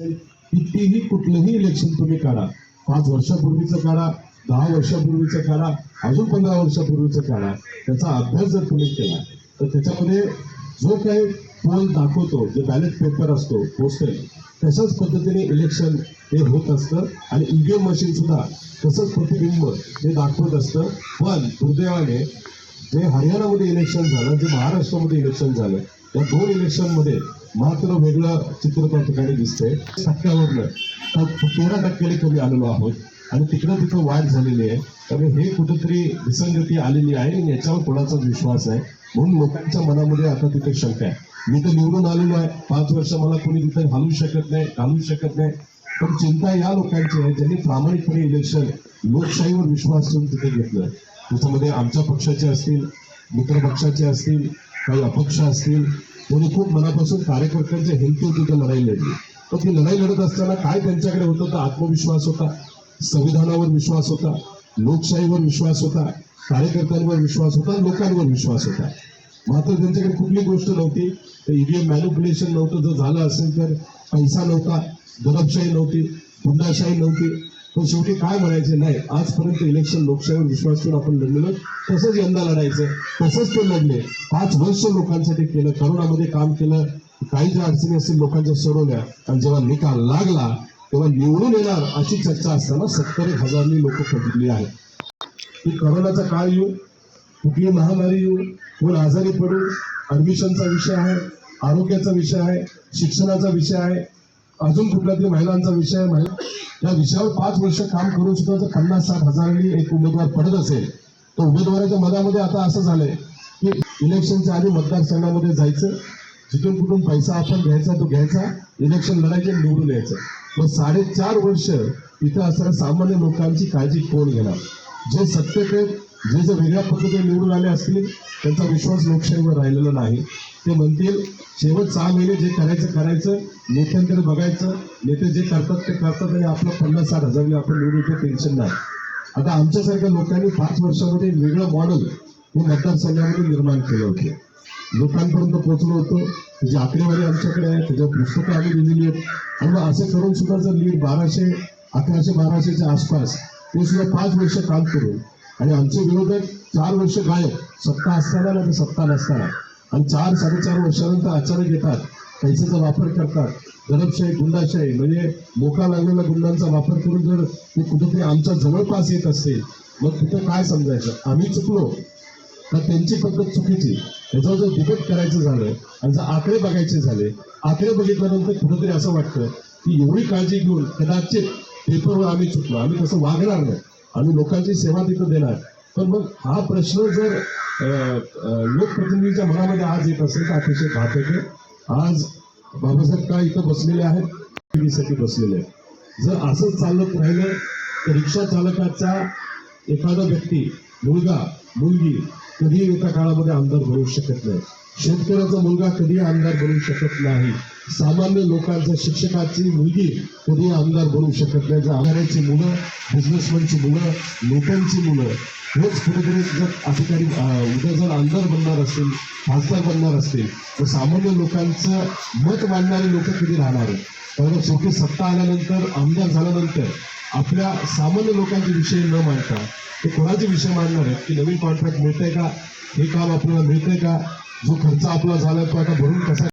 असेल कितीही कुठलंही इलेक्शन तुम्ही काढा. पाच वर्षापूर्वीचं काढा दहा वर्षापूर्वीचं काढा अजून पंधरा वर्षापूर्वीचं काढा. त्याचा अभ्यास जर तुम्ही केला तर त्याच्यामध्ये जो काही पोल दाखवतो जे बॅलेट पेपर असतो पोस्टल तशाच पद्धतीने इलेक्शन हे होत असतं. आणि ईव्हीएम मशीन सुद्धा तसंच प्रतिबिंब हे दाखवत असतं. पण दुर्दैवाने जे हरियाणामध्ये इलेक्शन झालं जे महाराष्ट्रामध्ये इलेक्शन झालं या दोन इलेक्शनमध्ये मात्र वेगळं चित्र त्या ठिकाणी दिसतंय. टक्क्यावरनं तर तेरा टक्क्याने कमी आलेलो आहोत. आणि तिकडं तिथं वाढ झालेली आहे. त्यामुळे हे कुठेतरी विसंगती आलेली आहे आणि याच्यावर कोणाचाच विश्वास आहे? म्हणून लोकांच्या मनामध्ये आता तिथे शंका आहे. मी तर निवडून आलेलो आहे. पाच वर्ष मला कोणी तिथे घालू शकत नाही घालू शकत नाही. पण चिंता या लोकांची आहे. ज्यांनी प्रामाणिकपणे इलेक्शन लोकशाहीवर विश्वास ठेवून तिथे घेतलं. त्याच्यामध्ये आमच्या पक्षाचे असतील मित्र पक्षाचे असतील काही अपक्ष असतील म्हणून खूप मनापासून कार्यकर्त्यांच्या हेल्थवर तिथे लढाई लढली पण ती लढाई लढत असताना काय त्यांच्याकडे होतं? तर आत्मविश्वास होता संविधानावर विश्वास होता लोकशाहीवर विश्वास होता कार्यकर्त्यांवर विश्वास होता लोकांवर विश्वास होता. मात्र त्यांच्याकडे कुठली गोष्ट नव्हती? तर ईव्हीएम मॅन्युप्युलेशन नव्हतं. जर झालं असेल तर पैसा नव्हता दडपशाही नव्हती गुंडाशाही नव्हती पण शेवटी काय म्हणायचे? नाही आजपर्यंत इलेक्शन लोकशाहीवर विश्वास ठेवून आपण लढलेलो तसंच यंदा लढायचं तसंच ते लढले. पाच वर्ष लोकांसाठी केलं करोनामध्ये काम केलं काही ज्या अडचणी असतील लोकांच्या सोडवल्या. आणि जेव्हा निकाल लागला तेव्हा निवडून येणार अशी चर्चा असताना सत्तर एक हजारनी लोक पडली आहेत. की करोनाचा काळ येऊ कुठली महामारी येऊ कोण आजारी पडू ऍडमिशनचा विषय आहे आरोग्याचा विषय आहे शिक्षणाचा विषय आहे अजून कुठल्या तरी महिलांचा विषय आहे महिला या विषयावर पाच वर्ष काम करून सुद्धा जर पन्नास साठ हजारांनी एक उमेदवार पडत असेल तर उमेदवाराच्या मनामध्ये आता असं झालंय की इलेक्शनच्या आधी मतदारसंघामध्ये जायचं जिथून कुठून पैसा आपण घ्यायचा तो घ्यायचा इलेक्शन लढायचे आणि निवडून यायचं. मग साडेचार वर्ष इथं असणाऱ्या सामान्य लोकांची काळजी कोण घेणार? जे सत्तेत जे जे वेगळ्या पद्धतीने निवडून आले असतील त्यांचा विश्वास लोकशाहीवर राहिलेला नाही. ते म्हणतील शेवट सहा महिने जे करायचं करायचं. नेत्यांकडे बघायचं. नेते जे करतात ते करतात आणि आपलं पन्नास साठ हजार आपण निवडणुकीचं टेन्शन नाही. आता आमच्यासारख्या लोकांनी पाच वर्षामध्ये वेगळं मॉडेल हे मतदारसंघामध्ये निर्माण केलं होते. लोकांपर्यंत पोहोचलो होतो. त्याची आकडेवारी आमच्याकडे आहे. त्याच्यावर पुस्तकं आम्ही दिलेली आहेत. आणि मग असं करून सुद्धा जर लीड बाराशे अकराशे बाराशेच्या आसपास ते सुद्धा पाच वर्ष काम करून. आणि आमचे विरोधक चार वर्ष गायब. सत्ता असताना नाही तर सत्ता नसताना. आणि चार साडेचार वर्षानंतर अचानक येतात पैशाचा वापर करतात. गरबशाही गुंडाशाही म्हणजे मोका लागलेल्या गुंडांचा वापर करून जर ते कुठेतरी आमच्या जवळपास येत असेल मग तिथं काय समजायचं? आम्ही चुकलो. तर त्यांची पद्धत चुकीची. त्याच्यावर जर डिबेट करायचं झालं आणि जर आकडे बघायचे झाले आकडे बघितल्यानंतर कुठेतरी असं वाटतं की एवढी काळजी घेऊन कदाचित पेपरवर आम्ही चुकलो. आम्ही तसं वागणार नाही. आम्ही लोकांची सेवा तिथं देणार. तर मग हा प्रश्न जर अं, लोकप्रतिनिधीच्या मनामध्ये आज येत असेल तर अतिशय घातक आहे. आज बाबासाहेब का इथं बसलेले आहेत? साठी बसलेले आहेत. जर असंच चालत राहिलं तर रिक्षा चालकाचा एखादा व्यक्ती मुलगा मुलगी कधीही एका काळामध्ये आमदार बनू शकत नाही. शेतकऱ्याचा मुलगा कधी आमदार बनू शकत नाही. सामान्य लोकांचा शिक्षकाची मुलगी कधी आमदार बनू शकत नाही. जर आमदाराची मुलं बिझनेसमॅनची मुलं नेत्यांची मुलं हेच कुठेतरी जर अधिकारी काही उद्या जर आमदार बनणार असतील खासदार बनणार असतील तर सामान्य लोकांचं मत मांडणारे लोक कधी राहणार आहेत? कारण शेवटी सत्ता आल्यानंतर आमदार झाल्यानंतर आपल्या सामान्य लोकांचे विषय न मांडता ते कोणाचे विषय मांडणार आहेत? की नवीन कॉन्ट्रॅक्ट मिळतंय का? हे काम आपल्याला मिळतंय का? जो खर्च आपला झाला तो आता भरून कसा